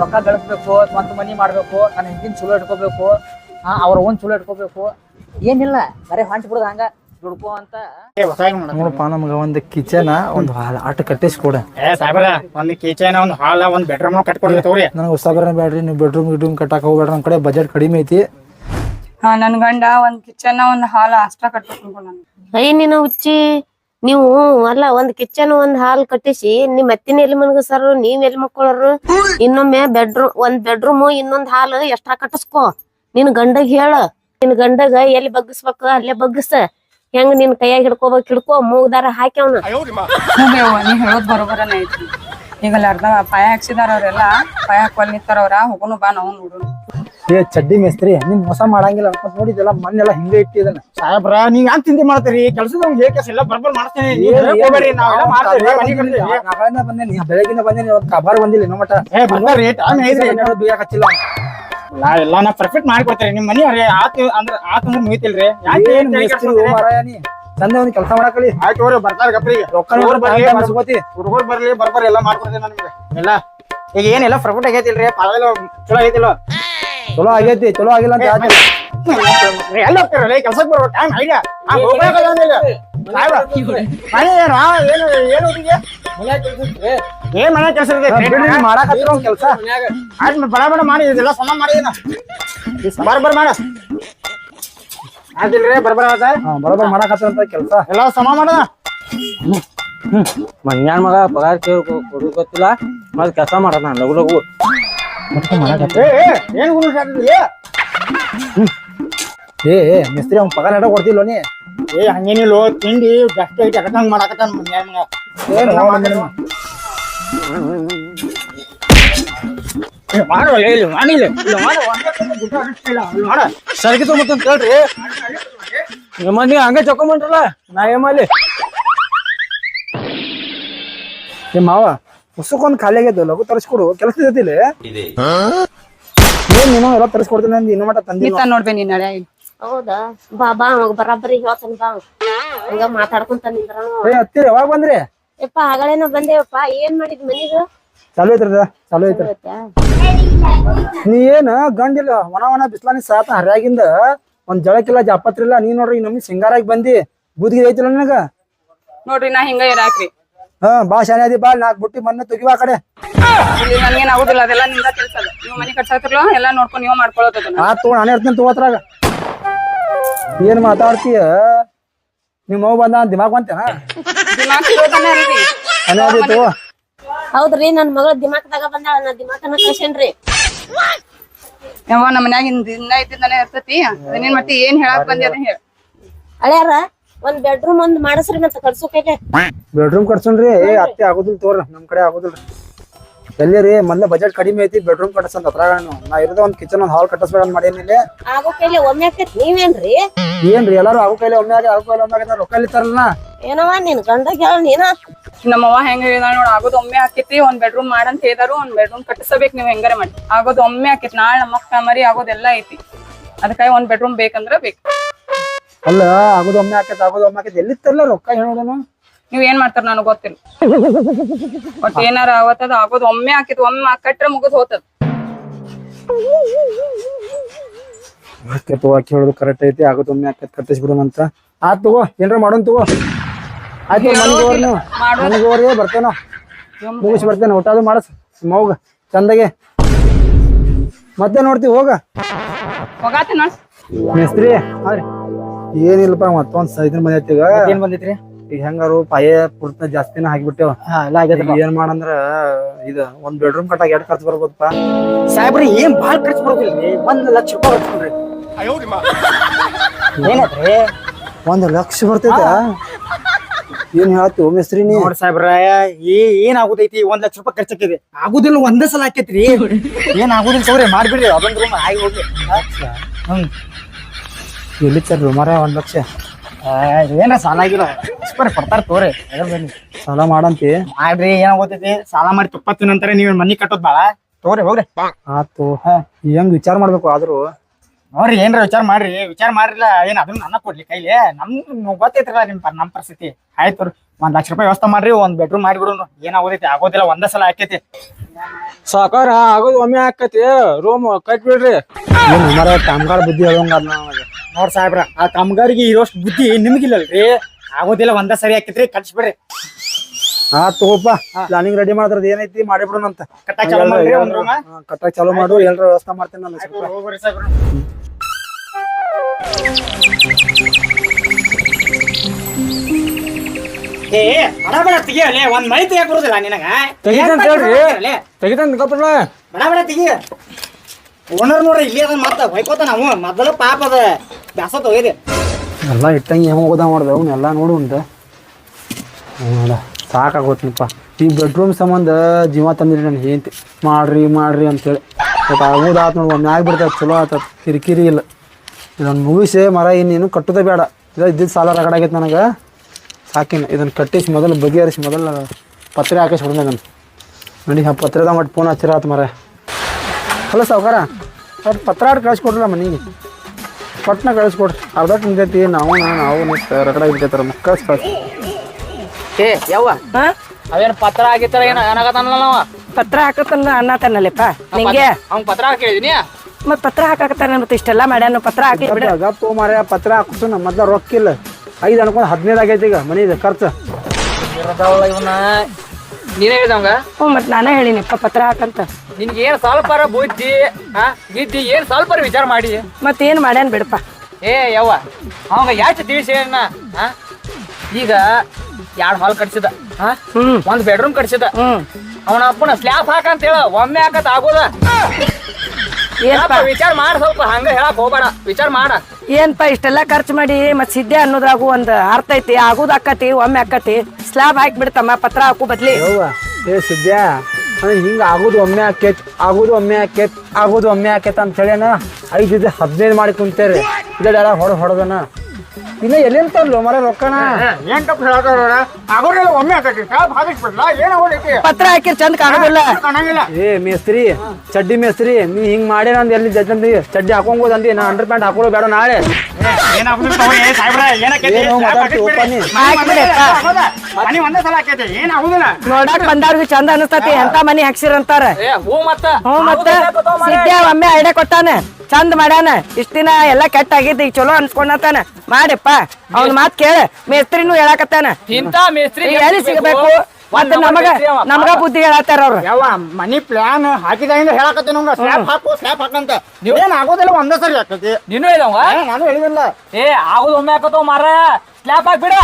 ರೊಕ್ಕ ಗಳಿಸ್ಬೇಕು ಸ್ವಂತ ಮನಿ ಮಾಡ್ಬೇಕು ನನ್ನ ಹಿಂದಿನ ಚಲೋ ಇಟ್ಕೋಬೇಕು ಹಾ ಅವ್ರ ಓನ್ ಚಲೋ ಇಟ್ಕೋಬೇಕು. ಏನಿಲ್ಲ ಬರೀ ಹೊಂಟ್ ಬಿಡುದು ಹಂಗ. ದುಡ್ಕೋ ಅಂತ. ನೋಡಪ್ಪ ನಮ್ಗೆ ಒಂದು ಕಿಚನ್ ಒಂದು ಹಾಲ್ ಆಟ ಕಟ್ಟಿಸಿ ಕೊಡ. ಏ ಸಾಹೇಬ್ರ ಒಂದ್ ಕಿಚನ್ ಒಂದು ಹಾಲ್ ಒಂದು ಬೆಡ್ರೂಮ್ ಕಟ್ಕೊಡ್ರಿ ತಗೋರಿ. ನನಗೆ ಹೊಸಬರ ಬೇಡ್ರಿ ನೀವು ಬೆಡ್ರೂಮ್ ಗಿಡ್ರೂಮ್ ಕಟ್ಟಕ್ಕೆ ಹೋಗ್ಬೇಡ್ರಿ ನಮ್ಮ ಕಡೆ ಬಜೆಟ್ ಕಡಿಮೆ ಐತಿ. ಹಾ ನನ್ ಗಂಡ ಒಂದ್ ಕಿಚನ್ ಒಂದ್ ಹಾಲ್ ಅಷ್ಟ ಕಟ್ಬೇಕು ನಾನು ಅಯ್ಯ ನೀನು ಹುಚ್ಚಿ ನೀವು ಅಲ್ಲ ಒಂದ್ ಕಿಚನ್ ಒಂದ್ ಹಾಲ್ ಕಟ್ಟಿಸಿ, ನಿಮ್ ಅತ್ತಿನ ಎಲ್ಲಿ ಮನ್ಗಸಾರು ನೀವ್ ಎಲ್ಲಿ ಮಕ್ಕಳರು? ಇನ್ನೊಮ್ಮೆ ಬೆಡ್ರೂಮ್ ಒಂದ್ ಬೆಡ್ರೂಮ್ ಇನ್ನೊಂದ್ ಹಾಲ್ ಎಷ್ಟ ಕಟ್ಟಿಸ್ಕೋ. ನಿನ್ ಗಂಡಗ್ ಹೇಳ. ನಿನ್ ಗಂಡಗ ಎಲ್ಲಿ ಬಗ್ಗಿಸ್ಬೇಕು, ಅಲ್ಲೇ ಬಗ್ಗಿಸ. ಹೆಂಗ್ ನಿನ್ ಕೈಯಾಗ ಹಿಡ್ಕೋಬೇಕು, ಹಿಡ್ಕೋ. ಮೂಗ್ದಾರ ಹಾಕಿ ಅವ್ನ. ನೀ ಹೇಳೋದ್ ಬರೋಬರನೇ ಐತಿ ಅರ್ಧ ಪಾಯ ಹಾಕ್ಸಿದಾರ ಅವ್ರೆಲ್ಲ, ಪಾಯ ಹಾಕೋಲ್ ನಿಂತಾರ ಅವ್ರ, ಹೋಗೋನು ಬಾ ನಾವು ನೋಡೋಣ ಏ ಚಡ್ಡಿ ಮೇಸ್ತ್ರಿ ನಿಮ್ ಮೋಸ ಮಾಡಂಗಿಲ್ಲ ಮತ್ ನೋಡಿದೆಲ್ಲ ಮಣ್ಣೆಲ್ಲ ಹಿಂಗೆ ಇಟ್ಟಿದ್ದಾನೆ ಸಾಹೇಬ್ರ ನೀವ್ ಯಾಕೆ ತಿಂಡಿ ಮಾಡ್ತೀರಿ? ಕೆಲ್ಸದ ಹೇಗೆ ಎಲ್ಲ ಬರ್ಬರ್ ಮಾಡ್ತೀನಿ. ಬಂದೇನಿ ಬೆಳಗಿನ ಬಂದೇನಿ ಇವತ್ತು ಕಬಾರ್ ಬಂದಿಲ್ಲ ನಮ್ಮ ಮಟ ಏ ದುಯ್ಯಾಕ ಹಚ್ಚಿಲ್ಲ. ನಾ ಎಲ್ಲ ನಾ ಪರ್ಫೆಕ್ಟ್ ಮಾಡ್ಕೊತೀರಿ ನಿಮ್ ಮನಿ ಅವ್ರಿ ಆತ ಅಂದ್ರ ಆತ ಅಂದ್ರೆ ಮುಗಿತಿಲ್ರಿ. ಯಾಕೆ ಏನ್ ಏನ್ ತಲೆ ಮೇಸ್ತ್ರಿ ಕೆಡ್ಸ್ಕೊತೀರಿ? ಮಾರಾಯ ನೀ? ಚಂದ ಒಂದ್ ಕೆಲಸ ಮಾಡಕಳಿ. ಆಯ್ತು ಅವ್ರಿ ಬರ್ತಾರ ಗಪ್ರಿಗೆ ರೊಕ್ಕ ಹುಡುಗರು ಬರ್ಲಿ ಬರ್- ಬರ್ಲಿ ಹುಡುಗರು ಬರ್ಲಿ ಬರ್ಬರ್ ಎಲ್ಲ ಮಾಡ್ಕೊಡ್ತೀನಿ ನನ್ಗೆ ಎಲ್ಲ ಈಗ ಏನಿಲ್ಲ ಪ್ರಫಿಟ್ ಆಗೈತಿಲ್ರಿ ಪಾವೆಲ್ಲ ಚಲೋ ಆಗೈತಿಲ್ಲ ಚಲೋ ಆಗೈತಿ ಚಲೋ ಆಗಿಲ್ಲ ಅಂತ ಯಾಕೆ ಎಲ್ಲ ಹೋಗ್ತಾರಲ್ಲ ಕೆಲ್ಸಕ್ಕೆ ಬರ್ಬೇಕು ಟೈಮ್ ಐಡಿಯಾ ಹೋಗ್ಬೇಕಾಗಂಗಿಲ್ಲ ಮನೆ ಏನು ಆ, ಏನು ಏನು ಹುಡುಗಿ? ಏನ್ ಮನೆ ಕೆಲಸ ಮಾಡಾಕತ್ತಿರ ಒಂದ್ ಕೆಲಸ ಆಯ್ತು ಬಡ ಬಡ ಮಾಡಿ ಇದೆಲ್ಲ ಸಮ ಮಾಡಿದೀನ ಬರ್ ಬರ್ ಮಾಡ ಆಯ್ತಿಲ್ರಿ ಬರ್ಬರ ಆತ ಹಾ ಬರೋಬ್ಬರ ಮಾಡಾಕತ್ತಿರ ಅಂತ ಕೆಲಸ ಎಲ್ಲ ಸಮ ಮಾಡದ ಮಂಗ್ಯಾನ್ ಮಗ ಪಗಾರ ಕೊಡು ಗೊತ್ತಿಲ್ಲ ಮತ್ ಕೆಲಸ ಮಾಡದ ನಾನು ಲಗು ಲಗು ಏ ಏ, ಏನು ಗುರು ಏ ಏ ಮಿಸ್ತ್ರಿ ಅವ್ನ ಪಗಾರ ಎಡ ಕೊಡ್ತಿಲ್ಲ ನೀ? ಏ ಹಂಗೇನಿಲ್ಲ ತಿಂಡಿ ಜಾಸ್ತಿ ಐತಿ ಅಕಂಗ್ ಮಾಡಾಕತ್ತಾನ ಮಾಡುವ ಇಲ್ಲಿ ಮಾಡಿಲ್ಲ. ಸರ್ಗಿ ತೊಗೊಂಬತ್ತಂತ ಹೇಳ್ರಿ. ನಿಮ್ಮ ನೀ ಹಂಗ ಚೊಕೊಂಬಂಟ್ರಲ್ಲ ನಾ ಏಮಲ್ಲಿ ಏ ಮಾವ ಹೊಸಕ್ಕೊಂದ್ ಖಾಲಿ ಆಗ್ಯದ ಲಘು ತರಿಸ್ಕೊಡು. ಕೆಲಸ ಇದ್ದಿಲ್ಲ ಏನ್ ನೀನು ಎಲ್ಲ ತರಿಸ್ಕೊಡ್ತೀನಿ ಅಂದ್ ಇನ್ನು ಮಟ್ಟ ತಂದಿ ನಿಂತ ನೋಡ್ಬೇ ನೀನ್ ನಡ್ಯಾ ಹೌದಾ? ಬಾ ಬಾ ಅವಾಗ ಬರಾಬರಿ ಹೇಳ್ತಾನ ಬಾ. ಹಂಗ ಮಾತಾಡ್ಕೊಂತ ನಿಂದ್ರ. ಏ ಹತ್ತಿರ ಯಾವಾಗ ಬಂದ್ರಿ? ಯಪ್ಪ ಆಗಳೇನೋ ಬಂದೇವಪ್ಪ ಏನ್ ಮಾಡಿದ್ ಮನಿಗ ಚಾಲು ಐತ್ರಿ ಅದ, ಚಾಲು ಐತ್ರಿ. ನೀ ಏನ ಗಂಡಿಲ್ಲ ಒಣ ಒಣ ಬಿಸ್ಲಾನಿ ಸಾತ ಹರಿಯಾಗಿಂದ ಒಂದ್ ಜಳಕ್ಕಿಲ್ಲ ಜಾಪತ್ರಿಲ್ಲ. ನೀ ನೋಡ್ರಿ ನಮ್ಗೆ ಸಿಂಗಾರಾಗಿ ಬಂದಿ ಬೂದಿಗೆ ಐತಿಲ್ಲ ನನಗ? ನೋಡ್ರಿ ನಾ ಹಿಂಗ ಇರಾಕ್ರಿ. ಹಾ ಬಾ ಶಾನೆ ಅದಿ ಬಾ ನಾಲ್ಕು ಬುಟ್ಟಿ ಮಣ್ಣು ತುಗಿವ ಆ ಕಡೆ. ಇಲ್ಲಿ ನನ್ಗೇನ್ ಆಗುದಿಲ್ಲ ಅದೆಲ್ಲ ನಿಂದ ಕೆಲ್ಸ ಅದ. ನೀವು ಮನೆ ಕಟ್ಸಾತಿರ್ಲೋ ಎಲ್ಲ ನೋಡ್ಕೊಂಡು ನೀವು ಮಾಡ್ಕೊಳ್ಳೋದನ್ನ ಆ ತಗೋ ನಾನೇ ಇರ್ತೀನಿ ತಗೋತ್ರಾಗ ಏನ್ ಮಾತಾಡ್ತೀಯ? ನಿಮ್ಮ ಮಗು ಬಂದ ದಿಮಾಗ್ ಬಂತೇನ? ದಿಮಾಕ್ ಇರೋದನ್ನ ರೀ. ಅನೇ ಅದಿ ತಗೋ. ಹೌದ್ರಿ ನನ್ ಮಗಳ ದಿಮಾಕ್ದಾಗ ಬಂದಾಳ ನಾ ಕಳ್ಸೇನ್ರಿ. ಯಾವ ನಮ್ಮ ಮನ್ಯಾಗ ಇನ್ ದಿನ ಇದ್ದಿದ್ದಾನೆ ಇರ್ತೈತಿ. ಅದೇನೇನ್ ಮತ್ತೆ ಏನ್ ಹೇಳಕ್ ಬಂದಿ ಅದನ್ನ ಹೇಳ. ಹಳ್ಯಾರ ಒಂದ್ ಬೆಡ್ರೂಮ್ ಒಂದ್ ಮಾಡಸ್ರಿ ಮತ್ತ ಕಳ್ಸೋಕೈತೆ ಬೆಡ್ರೂಮ್ ಕಟ್ಸೋಣ್ರಿ ಏ ಅತ್ತೆ ಆಗೋದಿಲ್ಲ ತೋರ ನಮ್ ಕಡೆ ಆಗೋದಿಲ್ಲ. ಎಲ್ಲಿ ರೀ ಮೊದ್ಲ ಬಜೆಟ್ ಕಡಿಮೆ ಐತಿ ಬೆಡ್ರೂಮ್ ಕಟ್ಸಂತ ಅದ್ರಾಗ ನಾ ಇರೋದ ಒಂದ್ ಕಿಚನ್ ಒಂದ್ ಹಾಲ್ ಕಟ್ಟಿಸ್ಬೇಕಂತ ಮಾಡೇನಿ ಇಲ್ಲಿ. ಆಗೋ ಕೈಲಿ ಒಮ್ಮೆ ಆಕೈತಿ ನೀವೇನ್ರಿ? ಏನ್ರಿ ಎಲ್ಲಾರು ಆಗೋ ಕೈಲಿ ಒಮ್ಮೆ ಆಗಿ ಆಗೋ ಕೈಲಿ ಒಮ್ಮೆ ಆಗಿ ರೊಕ್ಕ ಇಲ್ಲಿತ್ತಾರಲ್ಲ ಏನವ ನಿನ್ ಗಂಡ ಕೇಳ ನೀನ? ನಮ್ಮವ್ವ ಹೆಂಗ ಹೇಳಿದಾಳ ನೋಡ್ ಆಗೋದ್ ಒಮ್ಮೆ ಹಾಕಿತಿ ಒಂದ್ ಬೆಡ್ರೂಮ್ ಮಾಡಂತ ಹೇಳಿದಾರು ಒಂದ್ ಬೆಡ್ರೂಮ್ ಕಟ್ಟಿಸಬೇಕು ನೀವ್ ಹೆಂಗಾರ ಮಾಡಿ. ಆಗೋದ್ ಒಮ್ಮೆ ಹಾಕಿತ್ ನಾಳೆ ನಮ್ಮ ಮರಿ ಆಗೋದೆಲ್ಲ ಐತಿ. ಅದಕ್ಕಾಗಿ ಒಂದ್ ಬೆಡ್ರೂಮ್ ಬೇಕಂದ್ರ ಬೇಕು. ಅಲ್ಲ ಆಗೋದು ಒಮ್ಮೆ ಆಕೈತಿ ಆಗೋದು ಒಮ್ಮೆ ಆಕೈತಿ. ಎಲ್ಲಿತ್ತಲ್ಲ ರೊಕ್ಕ ಹೇಳೋದನು ನೀವ್ ಏನ್ ಮಾಡ್ತಾರ ನನಗ್ ಗೊತ್ತಿಲ್ಲ. ಒಟ್ ಏನಾರ ಅವತ್ತದ ಆಗೋದ್ ಒಮ್ಮೆ ಆಕೈತಿ ಒಮ್ಮೆ ಕಟ್ರ ಮುಗಿದ್ ಹೋತದ. ಓಕೆ ತಗೋ ಆಕಿ ಹೇಳೋದು ಕರೆಕ್ಟ್ ಐತಿ ಆಗೋದು ಒಮ್ಮೆ ಆಕೈತಿ ಕಟ್ಟಿಸ್ಬಿಡೋಣಂತ ಆತ್ ತಗೋ ಏನ್ರ ಮಾಡೋಣ ತಗೋ. ಆಯ್ತು ಮನೆಗೆ ಹೋಗ್ರಿ ನೀವು. ಮನೆಗೆ ಹೋಗ್ರಿ ಬರ್ತೇನೋ. ಮುಗಿಸಿ ಬರ್ತೇನೆ ಊಟ ಅದು ಮಾಡಸ್. ಮೌಗ ಚಂದಗೆ. ಮತ್ತೆ ನೋಡ್ತೀವಿ ಹೋಗ. ಹೋಗಾತಿ ಮೇಸ್ತ್ರಿ ಏನಿಲ್ಲಪ್ಪ ಮತ್ತೊಂದ್ ಐದಿನ ಮನೆ ಐತಿ ಈಗ. ಏನ್ ಬಂದೈತ್ರಿ? ಈಗ ಹೆಂಗಾರು ಪಾಯ ಪೂರ್ತ ಜಾಸ್ತಿನ ಹಾಕಿಬಿಟ್ಟೇವ. ಹಾ ಎಲ್ಲ ಈಗ ಏನ್ ಮಾಡಂದ್ರ ಇದ ಒಂದ್ ಬೆಡ್ರೂಮ್ ಕಟ್ಟಾಗ ಎರಡ್ ಖರ್ಚು ಬರ್ಬೋದಪ್ಪ. ಸಾಹೇಬ್ರಿ ಏನ್ ಬಾಳ್ ಖರ್ಚು ಬರೋದಿಲ್ರಿ ಒಂದ್ ಲಕ್ಷ ರೂಪಾಯಿ ಬರ್ತೀನಿ ಏನತ್ರಿ? ಒಂದ್ ಲಕ್ಷ ಬರ್ತೈತ? ಏನ್ ಹೇಳ್ತು ಮಿಸ್ತ್ರಿ ನೀ? ನೋಡ್ ಸಾಹೇಬ್ರ ಏ ಏನ್ ಆಗುದೈತಿ? ಒಂದ್ ಲಕ್ಷ ರೂಪಾಯಿ ಖರ್ಚಾಕಿದೆ ಆಗುದಿಲ್ಲ ಒಂದೇ ಸಲ ಆಕೈತ್ರಿ. ಏನ್ ಆಗುದಿಲ್ಲ ಸೌರಿ ಮಾಡ್ಬಿಡ್ರಿ ಅದೊಂದ್ ರೂಮ್ ಆಗಿ ಹೋಗಿ. ಹ್ಮ್. ಎಲ್ಲಿ ಚರ್ರಿ ಮರ ಒಂದು ಲಕ್ಷ. ಏನ ಸಾಲ ಆಗಿಲ್ಲ ಇಸ್ಪರ್ ಕೊಡ್ತಾರ ತೋರಿ ಬನ್ನಿ. ಸಾಲ ಮಾಡಂತಿ. ಮಾಡ್ರಿ ಏನಾಗೋತೈತಿ ಸಾಲ ಮಾಡಿ ತುಪ್ಪತ್ತಿನ ನಂತರ ನೀವೇನ್ ಮನಿ ಕಟ್ಟೋದ್ ಬಾಳ? ತೋರಿ ಹೋಗ್ರಿ. ಆತು. ಹೆಂಗ್ ವಿಚಾರ ಮಾಡ್ಬೇಕು ಆದ್ರೂ? ನೋಡ್ರಿ ಏನ್ರ ವಿಚಾರ ಮಾಡ್ರಿ. ವಿಚಾರ ಮಾಡ್ರಿಲ್ಲ ಏನ್ ಅದನ್ನ ನನ್ನ ಕೊಡ್ಲಿ ಕೈಲಿ. ನಮ್ ಗೊತ್ತೈತ್ರಲ್ಲ ನಿಮ್ ನಮ್ ಪರಿಸ್ಥಿತಿ. ಆಯ್ತು ಒಂದ್ ಲಕ್ಷ ರೂಪಾಯಿ ವ್ಯವಸ್ಥೆ ಮಾಡ್ರಿ ಒಂದ್ ಬೆಡ್ರೂಮ್ ಮಾಡಿಬಿಡು ಏನಾಗೋದೈತಿ ಆಗೋದಿಲ್ಲ ಒಂದೇ ಸಲ ಆಕೈತಿ. ಸಾಕಾರ ಆಗೋದು ಒಮ್ಮೆ ಆಕತಿ. ರೂಮ್ ಕಟ್ಬಿಡ್ರಿ. ಕಾಮಗಾರ ಬುದ್ಧಿ ಹೇಳೋಂಗ ನೋಡ್ ಸಾಹೇಬ್ರ ಆ ಕಾಮಗಾರಿಗೆ ಇರೋಷ್ಟು ಬುದ್ಧಿ ನಿಮ್ಗಿಲ್ಲಲ್ರಿ. ಆಗೋದಿಲ್ಲ ಒಂದೇ ಸರಿ ಆಕೈತ್ರಿ ಕಟ್ಸ್ಬಿಡ್ರಿ ಹಾ ತಗೋಪ ಪ್ಲಾನಿಂಗ್ ರೆಡಿ ಮಾಡಿದ್ರದ ಏನೈತಿ ಮಾಡಿಬಿಡೋಣಂತ ಕಟ್ಟಾಕ್ ಚಾಲೂ ಮಾಡ್ರಿ ಒಂದ್ ಕಟ್ಟಾಕ್ ಚಾಲೂ ಮಾಡು ಎಲ್ಲರೂ ವ್ಯವಸ್ಥೆ ಮಾಡ್ತೀನಿ ನಾನು ಸ್ವಲ್ಪ. ಸಾಹೇಬ್ರ. ಏ ಬಡ ಬಡ ತೆಗಿಯಲೇ ಒಂದ್ ಮೈ ತೆಗಿಯಕ್ ಬರುದಿಲ್ಲ ನಿನಗ. ತೆಗಿತಂತ ಹೇಳ್ರಿ. ತೆಗಿತಾನ ಕಪ್ಪಲ್ಲ ಬಡ ಬಡ ತೆಗಿ. ಓನರ್ ನೋಡ್ರಿ ಇಲ್ಲಿ ಅದನ್ನ ಮತ್ತ ಹೊಯ್ಕೋತ ನಾವು. ಮೊದಲ ಪಾಪ ಅದ ಬ್ಯಾಸ ತೊಗಿದೆ ಎಲ್ಲ ಇಟ್ಟಂಗೆ ಹೆಂಗ್ ಹೋಗೋದ ಮಾಡ್ದೆ ಎಲ್ಲ ನೋಡು ಅಂತ. ನೋಡ ಸಾಕಾಗೋತ್ನಪ್ಪ. ಈ ಬೆಡ್ರೂಮ್ ಸಂಬಂಧ ಜೀವ ತಂದಿರಿ ನಾನು ಹೆಂಡತಿ. ಮಾಡ್ರಿ ಮಾಡ್ರಿ ಅಂತೇಳಿ. ಬಟ್ ಆಗೋದಾತ್ ನೋಡಿ, ಒಮ್ಮೆ ಆಗ್ಬಿಡ್ತದೆ ಚಲೋ ಆತ ಕಿರಿಕಿರಿ ಇಲ್ಲ. ಇದನ್ನು ಮುಗಿಸಿ ಮರ ಇನ್ನೇನು ಕಟ್ಟೋದೇ ಬೇಡ. ಇದು ಇದ್ದಿದ್ದು ಸಾಲ ರಗಡಾಗೈತೆ ನನಗೆ. ಸಾಕಿನ. ಇದನ್ನು ಕಟ್ಟಿಸಿ ಮೊದಲು ಬಗೆಹರಿಸಿ, ಮೊದಲು ಪತ್ರೆ ಹಾಕಿಸಿ ಹೊಡೆದ ನಾನು. ನೋಡಿ, ಆ ಪತ್ರೆದ ಮಟ್ಟು ಫೋನ್ ಹಚ್ಚಿರ ಮರ ಅಲ್ಲ ಸಾವುಕಾರ. ಒಟ್ಟು ಪತ್ರ ಆಡ್ ನಮ್ಮ ಮನೆಗೆ ಪಟ್ನ ಕಳಿಸ್ಕೊಡ್ರಿ ಅರ್ಧ ತಿಂತೈತಿ, ನಾವು ನಾವು ರಗಡ ಬಿಡ್ತೈತಾರ ಕಳ್ಸಿ ಏ ಯವ್ವ. ಹಾ ಅವೇನ್ ಪತ್ರ ಆಗಿತ್ತಾರ ಏನ? ಏನಾಗತ್ತಾನಲ್ಲ ಅವ? ಪತ್ರ ಹಾಕತ್ತಲ್ಲ ಅನ್ನತಾನಲ್ಲಪ್ಪ ನಿಂಗೆ? ಅವ್ನ್ ಪತ್ರ ಹಾಕಿದೀನಿ ಮತ್ ಪತ್ರ ಹಾಕಾಕತ್ತಾನ ಮತ್ತೆ ಇಷ್ಟೆಲ್ಲ ಮಾಡ್ಯಾನ? ಪತ್ರ ಹಾಕಿ ಗಪ್ಪು ಮಾರ ಪತ್ರ ಹಾಕುತ್ತ ನಮ್ಮ ಮೊದ್ಲ ರೊಕ್ಕ ಇಲ್ಲ. ಐದು ಅನ್ಕೊಂಡು ಹದಿನೈದು ಆಗೈತಿ ಈಗ ಮನೆದು ಖರ್ಚು. ಇವನ. ನೀನೇ ಹೇಳ್ದಂಗ? ಹ್ಞೂ ಮತ್ತೆ ನಾನೇ ಹೇಳಿನಿಪ್ಪ ಪತ್ರ ಹಾಕಂತ. ನಿನ್ಗೆ ಏನ್ ಸ್ವಲ್ಪ ಬುದ್ಧಿ ಹಾ ಗಿದ್ದಿ ಏನ್ ಸ್ವಲ್ಪ ವಿಚಾರ ಮಾಡಿ? ಮತ್ತೇನ್ ಮಾಡ್ಯಾನ್ ಮಾಡ್ಯಾನ ಬಿಡಪ್ಪ. ಏ ಯವ್ವ ಅವಂಗ ಯಾಕೆ ತಿಳಿಸಿ ಅಣ್ಣ ಹಾ ಈಗ ಎರಡ್ ಹಾಲ್ ಕಟ್ಸಿದ. ಒಂದ್ ಬೆಡ್ರೂಮ್ ಕಟ್ಸಿದ. ಹ್ಮ್. ಅವನ ಅಪ್ಪನ ಸ್ಲ್ಯಾಪ್ ಹಾಕಂತ ಹೇಳ ಒಮ್ಮೆ ಹಾಕತ್ ಆಗೋದ? ಏನಪ್ಪ? ವಿಚಾರ ಮಾಡ ಸ್ವಲ್ಪ ಹಂಗ ಹೇಳಕ್ ಹೋಗ್ಬೇಡ. ವಿಚಾರ ಮಾಡ. ಏನ್ಪ ಇಷ್ಟೆಲ್ಲ ಖರ್ಚು ಮಾಡಿ ಮತ್ ಸಿದ್ದೆ ಅನ್ನೋದ್ರಾಗು ಒಂದ್ ಅರ್ಥ ಐತಿ. ಆಗುದ್ ಆಕತಿ ಒಮ್ಮೆ ಆಕತಿ. ಸ್ಲ್ಯಾಬ್ ಹಾಕಿ ಬಿಡ್ತಮ್ಮ ಪತ್ರ ಹಾಕು ಬದ್ಲಿ. ಏ ಹಿಂಗೆ ಆಗೋದು ಒಮ್ಮೆ ಆಕೇತ್ ಆಗುದು ಒಮ್ಮೆ ಆಕೇತ್ ಆಗುದು ಒಮ್ಮೆ ಆಕೇತ್ ಅಂತ ಹೇಳ ಐದು ಇದು ಹದಿನೈದು ಮಾಡಿ ಕುಂತೇರಿ. ಇದೆಲ್ಲ ಹೊಡ ಹೊಡೆದನ. ಇನ್ನ ಎಲ್ಲಿಂದ ತರ್ಲು ಮರ ರೊಕ್ಕನ? ಏನ್ ತಪ್ಪು ಹೇಳ್ತಾರ ಆಗೋರೆಲ್ಲ ಒಮ್ಮೆ ಪತ್ರ ಹಾಕಿ ಚಂದ ಕಾಣೋದಿಲ್ಲ. ಕಾಣಂಗಿಲ್ಲ. ಏ ಮೇಸ್ತ್ರಿ ಚಡ್ಡಿ ಮೇಸ್ತ್ರಿ ನೀ ಹಿಂಗ್ ಮಾಡಿ ನಂದು ಎಲ್ಲಿ ಜಜ್ಜಂದಿ ಚಡ್ಡಿ ಹಾಕೊಂಬೋದ್ ಅಂದಿ. ನಾ ಅಂಡರ್ ಪ್ಯಾಂಟ್ ಹಾಕೊಳ್ಳೋ ಬೇಡ ನಾಳೆ. ಏನಾಗುದಿಲ್ಲ ತಗೋರಿ, ಏ ಸಾಹೇಬ್ರ ಏನಾಕೈತಿ ಏನೋ ಮಾತಾಡ್ತಿ ಒಪ್ಪ ನೀ ಹಾಕ್ಬಿಡಪ್ಪ ಮನಿ ಒಂದೇ ಸಲ ಆಕೈತಿ ಏನ್ ಆಗುದಿಲ್ಲ. ನೋಡಾಕ್ ಬಂದವ್ರಿಗೆ ಚಂದ ಅನಸ್ತತಿ. ಎಂತ ಮನಿ ಹಾಕ್ಸಿರಂತಾರ ಏ ಹೂ ಮತ್ತ. ಹ್ಞೂ ಮತ್ತೆ? ಒಮ್ಮೆ ಐಡಿಯಾ ಕೊಟ್ಟಾನ. ಚಂದ ಮಾಡ್ಯಾನ. ಇಷ್ಟ ದಿನ ಎಲ್ಲ ಕೆಟ್ಟ ಆಗಿದ್ದು ಈಗ ಚಲೋ ಅನ್ಸ್ಕೊಂಡತಾನ. ಮಾಡಪ್ಪ ಅವ್ನ ಮಾತ್ ಕೇಳ ಮೇಸ್ತ್ರಿನೂ ಹೇಳಕತ್ತಾನ ಇಂತ ಮೇಸ್ತ್ರಿ ಎಲ್ಲಿ ಸಿಗಬೇಕು ಮತ್ತೆ ನಮಗ ನಮಗ ಬುದ್ಧಿ ಹೇಳತ್ತಾರ ಅವ್ರು ಯಾವ ಮನಿ ಪ್ಲಾನ್ ಹಾಕಿದಾಗಿಂದ ಹೇಳಕತ್ತೆ ನಮ್ಗ ಸ್ಲ್ಯಾಪ್ ಹಾಕು ಸ್ಲ್ಯಾಪ್ ಹಾಕಂತ ಏನ್ ಆಗೋದಿಲ್ಲ ಒಂದೇ ಸರಿ ಹಾಕತಿ ನೀನು ಏ, ನಾನು ಹೇಳಿದಿಲ್ಲ ಏ ಆಗೋದು ಒಮ್ಮೆ ಹಾಕತ್ತವ ಮಾರ ಸ್ಲ್ಯಾಪ್ ಹಾಕ್ಬಿಡ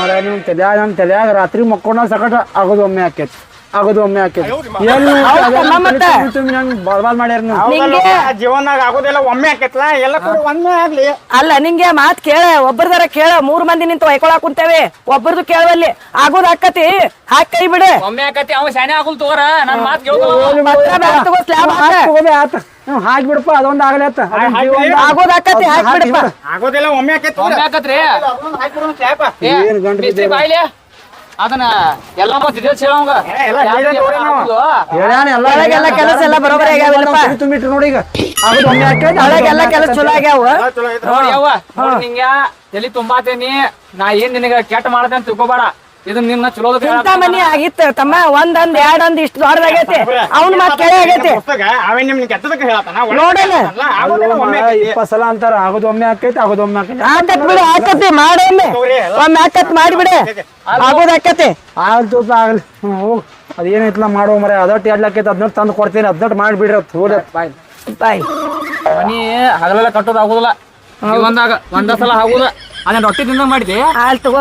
ಮರ ನಿಮ್ ತಲ್ಯಾಗ ನಮ್ ತಲ್ಯಾಗ ರಾತ್ರಿ ಮಕ್ಕೊಂಡ ಸಕಟ ಆಗೋದು ಒಮ್ಮೆ ಆಕೇತ್ ಆಗೋದು ಒಮ್ಮೆ? ಬರ್ಬಾದ್ ಮಾಡ್ಯಾರ ಹೌದಲ್ಲ, ಜೀವನಾಗ ಒಮ್ಮೆ ಆಕೈತ್ಲಾ ಎಲ್ಲ ಕೂಡ ಒಮ್ಮೆ ಆಗ್ಲಿ. ಅಲ್ಲ ನಿಂಗೆ ಮಾತ್ ಕೇಳ ಒಬ್ಬರದಾರ ಕೇಳ ಮೂರ್ ಮಂದಿ ನಿಂತು ಒಯ್ಕೊಳಕ್ ಕುಂತೇವೆ ಒಬ್ಬರದು ಕೇಳವಲ್ಲಿ. ಆಗೋದ್ ಹಾಕತಿ ಹಾಕ್ ಕೈ ಬಿಡ. ಒಮ್ಮೆ ಅವ ಶಾನೆ ಆಗುಲ್ ತಗೋರ ನನ್ ಮಾತ್ ಹಾಕ ಬಿಡಪ್ಪ ಅದೊಂದ್ ಆಗಲೇ ಆತ. ಆಗೋದ್ ಹಾಕ್ ಬಿಡಪ್ಪ. ಆಗೋದಿಲ್ಲ ಒಮ್ಮೆ ಆಕತ್ರಿ. ಒಮ್ಮೆ ಏ, ಏನ್ ಗಂಟು ಅದನ್ನ ಎಲ್ಲ ಮತ್ತೆ ಡೀಟೇಲ್ಸ್ ಹೇಳೋಂಗ ಎಲ್ಲ. ಎಲ್ಲ ಕೆಲಸ ಎಲ್ಲ ಬರೋಬ್ಬರಿ ಆಗ್ಯಾವಲ್ಲಪ್ಪ ತುಂಬಿಟ್ರು ನೋಡಿ ಈಗ. ಒಳಗೆಲ್ಲ ಕೆಲಸ ಚಲೋ ಆಗ್ಯಾವ. ನೋಡಿ ಯವ್ವ ನೋಡಿ ನಿಂಗ ಎಲ್ಲಿ ತುಂಬಾತೇನಿ ನಾ ಏನ್ ನಿನಗ ಕೆಟ್ಟ ಮಾಡದೆ ಅಂತ ತಿಳ್ಕೊಬೇಡ. ಇದನ್ನ ನಿನ್ನ ಚಲೋದ ಇಂತ ಮನಿ ಆಗಿತ್ತ ತಮ್ಮ. ಒಂದಂದ್ ಎರಡೊಂದ್ ಇಷ್ಟು ದೊಡ್ಡದಾಗೈತಿ ಅವ್ನ ಮಾತ್ ಕೇಳಿ ಆಗೈತಿ ನೋಡಲ್ಲ. ಇಪ್ಪತ್ ಸಲ ಅಂತಾರ ಆಗೋದು ಒಮ್ಮೆ ಆಕೈತಿ ಆಗೋದು ಒಮ್ಮೆ ಆಕೈತಿ ಬಿಡು ಮಾಡೊಮ್ಮೆ. ಒಮ್ಮೆ ಮಾಡಿಬಿಡೆ. ಆಗೋದ್ ಆಗ್ಲಿ. ಹೋಗ್. ಮಾಡೋ ಮರ. ಅದೊಟ್ಟು ಎರಡು ಆಕೈತಿ ಅದನ್ನೊಟ್ಟು ತಂದು ಕೊಡ್ತೀನಿ. ಅದನ್ನ ಮಾಡಿಬಿಡ್ರಿ ಅಂತ ಹೋದ ಬಾಯ್ ಬಾಯ್. ಮನಿ ಹಗಲೆಲ್ಲ ಕಟ್ಟೋದು ಆಗುದಿಲ್ಲ. ಒಂದಾಗ ಒಂದ ಸಲ ಆಗುದ ಅದನ್ನ ರೊಟ್ಟಿ ತಿಂದ ಮಾಡಿದೆ ಆಯ್ತು ತಗೋ